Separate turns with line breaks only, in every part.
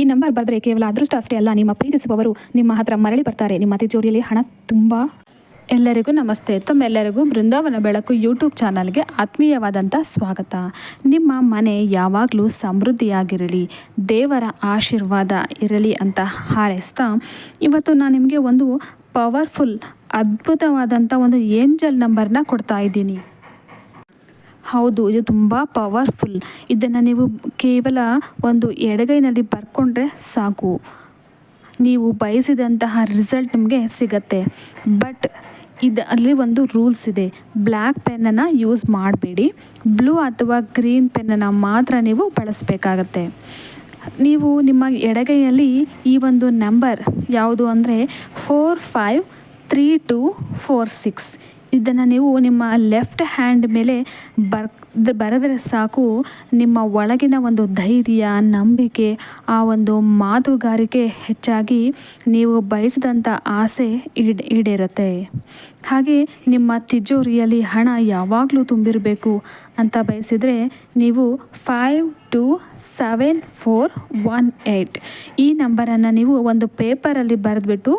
ಈ ನಂಬರ್ ಬರೆದ್ರೆ ಕೇವಲ ಅದೃಷ್ಟ ಅಷ್ಟೇ ಅಲ್ಲ, ನಿಮ್ಮ ಪ್ರೀತಿಸುವವರು ನಿಮ್ಮ ಹತ್ರ ಮರಳಿ ಬರ್ತಾರೆ. ನಿಮ್ಮ ತಿಜೋರಿಯಲ್ಲಿ ಹಣ ತುಂಬ ಎಲ್ಲರಿಗೂ ನಮಸ್ತೆ. ತಮ್ಮೆಲ್ಲರಿಗೂ ಬೃಂದಾವನ ಬೆಳಕು ಯೂಟ್ಯೂಬ್ ಚಾನಲ್ಗೆ ಆತ್ಮೀಯವಾದಂಥ ಸ್ವಾಗತ. ನಿಮ್ಮ ಮನೆ ಯಾವಾಗಲೂ ಸಮೃದ್ಧಿಯಾಗಿರಲಿ, ದೇವರ ಆಶೀರ್ವಾದ ಇರಲಿ ಅಂತ ಹಾರೈಸ್ತಾ, ಇವತ್ತು ನಾನು ನಿಮಗೆ ಒಂದು ಪವರ್ಫುಲ್ ಅದ್ಭುತವಾದಂಥ ಒಂದು ಏಂಜಲ್ ನಂಬರ್ನ ಕೊಡ್ತಾ ಇದ್ದೀನಿ. ಹೌದು, ಇದು ತುಂಬ ಪವರ್ಫುಲ್ ಇದನ್ನು ನೀವು ಕೇವಲ ಒಂದು ಎಡಗೈನಲ್ಲಿ ಬರ್ಕೊಂಡ್ರೆ ಸಾಕು. ನೀವು ಬಯಸಿದಂತಹ ರಿಸಲ್ಟ್ ನಿಮಗೆ ಸಿಗತ್ತೆ. ಬಟ್ ಇದು ಅಲ್ಲಿ ಒಂದು ರೂಲ್ಸ್ ಇದೆ. ಬ್ಲ್ಯಾಕ್ ಪೆನ್ನನ್ನು ಯೂಸ್ ಮಾಡಬೇಡಿ. ಬ್ಲೂ ಅಥವಾ ಗ್ರೀನ್ ಪೆನ್ನನ್ನು ಮಾತ್ರ ನೀವು ಬಳಸಬೇಕಾಗತ್ತೆ. ನೀವು ನಿಮ್ಮ ಎಡಗೈಯಲ್ಲಿ ಈ ಒಂದು ನಂಬರ್ ಯಾವುದು ಅಂದರೆ four five three two four six ಇದನ್ನು ನೀವು ನಿಮ್ಮ ಲೆಫ್ಟ್ ಹ್ಯಾಂಡ್ ಮೇಲೆ ಬರ್ ಬರೆದರೆ ಸಾಕು. ನಿಮ್ಮ ಒಳಗಿನ ಒಂದು ಧೈರ್ಯ, ನಂಬಿಕೆ, ಆ ಒಂದು ಮಾತುಗಾರಿಕೆ ಹೆಚ್ಚಾಗಿ ನೀವು ಬಯಸಿದಂಥ ಆಸೆ ಈಡ್, ಈಡೇರುತ್ತೆ. ಹಾಗೆ ನಿಮ್ಮ ತಿಜೋರಿಯಲ್ಲಿ ಹಣ ಯಾವಾಗಲೂ ತುಂಬಿರಬೇಕು. ಅಂತ ಬಯಸಿದರೆ ನೀವು five two seven four one eight ಈ ನಂಬರನ್ನು ನೀವು ಒಂದು ಪೇಪರಲ್ಲಿ ಬರೆದ್ಬಿಟ್ಟು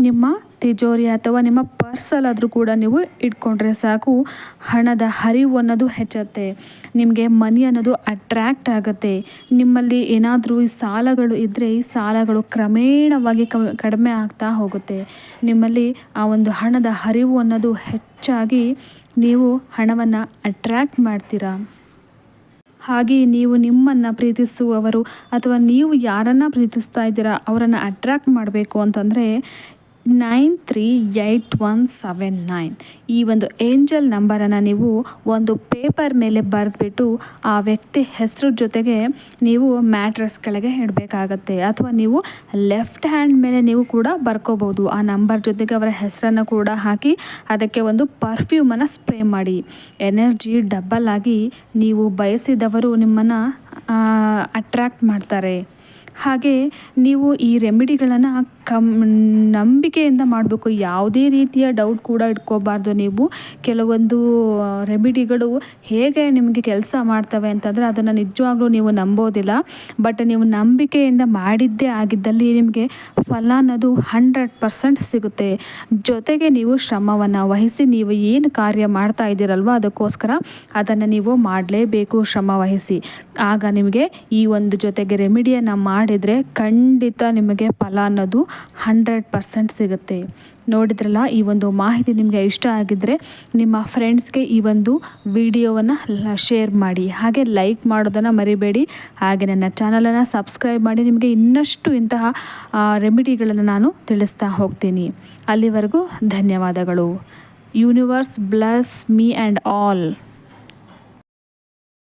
ನಿಮ್ಮ ತಿಜೋರಿ ಅಥವಾ ನಿಮ್ಮ ಪರ್ಸಲ್ಲಾದರೂ ಕೂಡ ನೀವು ಇಟ್ಕೊಂಡ್ರೆ ಸಾಕು. ಹಣದ ಹರಿವು ಅನ್ನೋದು ಹೆಚ್ಚುತ್ತೆ. ನಿಮಗೆ ಮನಿ ಅನ್ನೋದು ಅಟ್ರ್ಯಾಕ್ಟ್ ಆಗುತ್ತೆ. ನಿಮ್ಮಲ್ಲಿ ಏನಾದರೂ ಈ ಸಾಲಗಳು ಇದ್ದರೆ ಈ ಸಾಲಗಳು ಕ್ರಮೇಣವಾಗಿ ಕಡಿಮೆ ಆಗ್ತಾ ಹೋಗುತ್ತೆ. ನಿಮ್ಮಲ್ಲಿ ಆ ಒಂದು ಹಣದ ಹರಿವು ಅನ್ನೋದು ಹೆಚ್ಚಾಗಿ ನೀವು ಹಣವನ್ನು ಅಟ್ರ್ಯಾಕ್ಟ್ ಮಾಡ್ತೀರಾ? ಹಾಗೆ ನೀವು ನಿಮ್ಮನ್ನು ಪ್ರೀತಿಸುವವರು ಅಥವಾ ನೀವು ಯಾರನ್ನು ಪ್ರೀತಿಸ್ತಾ ಇದ್ದೀರಾ, ಅವರನ್ನು ಅಟ್ರ್ಯಾಕ್ಟ್ ಮಾಡಬೇಕು ಅಂತಂದರೆ nine three eight one seven nine. ಈ ಒಂದು ಏಂಜಲ್ ನಂಬರನ್ನು ನೀವು ಒಂದು ಪೇಪರ್ ಮೇಲೆ ಬರೆದ್ಬಿಟ್ಟು ಆ ವ್ಯಕ್ತಿ ಹೆಸರು ಜೊತೆಗೆ ನೀವು ಮ್ಯಾಟ್ರಸ್ ಕೆಳಗೆ ಇಡಬೇಕಾಗತ್ತೆ. ಅಥವಾ ನೀವು ಲೆಫ್ಟ್ ಹ್ಯಾಂಡ್ ಮೇಲೆ ನೀವು ಕೂಡ ಬರ್ಕೋಬೋದು. ಆ ನಂಬರ್ ಜೊತೆಗೆ ಅವರ ಹೆಸರನ್ನು ಕೂಡ ಹಾಕಿ ಅದಕ್ಕೆ ಒಂದು ಪರ್ಫ್ಯೂಮನ್ನು ಸ್ಪ್ರೇ ಮಾಡಿ. ಎನರ್ಜಿ ಡಬ್ಬಲ್ ಆಗಿ ನೀವು ಬಯಸಿದವರು ನಿಮ್ಮನ್ನು ಅಟ್ರ್ಯಾಕ್ಟ್ ಮಾಡ್ತಾರೆ. ಹಾಗೆ ನೀವು ಈ ರೆಮಿಡಿಗಳನ್ನು ಕಮ್, ನಂಬಿಕೆಯಿಂದ ಮಾಡಬೇಕು. ಯಾವುದೇ ರೀತಿಯ ಡೌಟ್ ಕೂಡ ಇಟ್ಕೋಬಾರ್ದು ನೀವು. ಕೆಲವೊಂದು ರೆಮಿಡಿಗಳು ಹೇಗೆ ನಿಮಗೆ ಕೆಲಸ ಮಾಡ್ತವೆ ಅಂತಂದರೆ ಅದನ್ನು ನಿಜವಾಗ್ಲೂ ನೀವು ನಂಬೋದಿಲ್ಲ. ಬಟ್ ನೀವು ನಂಬಿಕೆಯಿಂದ ಮಾಡಿದ್ದೇ ಆಗಿದ್ದಲ್ಲಿ ನಿಮಗೆ ಫಲ ಅನ್ನೋದು ಹಂಡ್ರೆಡ್ ಪರ್ಸೆಂಟ್ ಸಿಗುತ್ತೆ. ಜೊತೆಗೆ ನೀವು ಶ್ರಮವನ್ನು ವಹಿಸಿ ನೀವು ಏನು ಕಾರ್ಯ ಮಾಡ್ತಾ ಇದ್ದೀರಲ್ವ ಅದಕ್ಕೋಸ್ಕರ ಅದನ್ನು ನೀವು ಮಾಡಲೇಬೇಕು ಶ್ರಮ ವಹಿಸಿ. ಆಗ ನಿಮಗೆ ಈ ಒಂದು ಜೊತೆಗೆ ರೆಮಿಡಿಯನ್ನು ಮಾಡಿದರೆ ಖಂಡಿತ ನಿಮಗೆ ಫಲ ಅನ್ನೋದು ಹಂಡ್ರೆಡ್ ಪರ್ಸೆಂಟ್ ಸಿಗುತ್ತೆ. ನೋಡಿದ್ರಲ್ಲ, ಈ ಒಂದು ಮಾಹಿತಿ ನಿಮಗೆ ಇಷ್ಟ ಆಗಿದ್ದರೆ ನಿಮ್ಮ ಫ್ರೆಂಡ್ಸ್ಗೆ ಈ ಒಂದು ವಿಡಿಯೋವನ್ನು ಶೇರ್ ಮಾಡಿ. ಹಾಗೆ ಲೈಕ್ ಮಾಡೋದನ್ನು ಮರಿಬೇಡಿ. ಹಾಗೆ ನನ್ನ ಚಾನಲನ್ನು ಸಬ್ಸ್ಕ್ರೈಬ್ ಮಾಡಿ. ನಿಮಗೆ ಇನ್ನಷ್ಟು ಇಂತಹ ರೆಮಿಡಿಗಳನ್ನು ನಾನು ತಿಳಿಸ್ತಾ ಹೋಗ್ತೀನಿ. ಅಲ್ಲಿವರೆಗೂ ಧನ್ಯವಾದಗಳು. Universe bless me and all.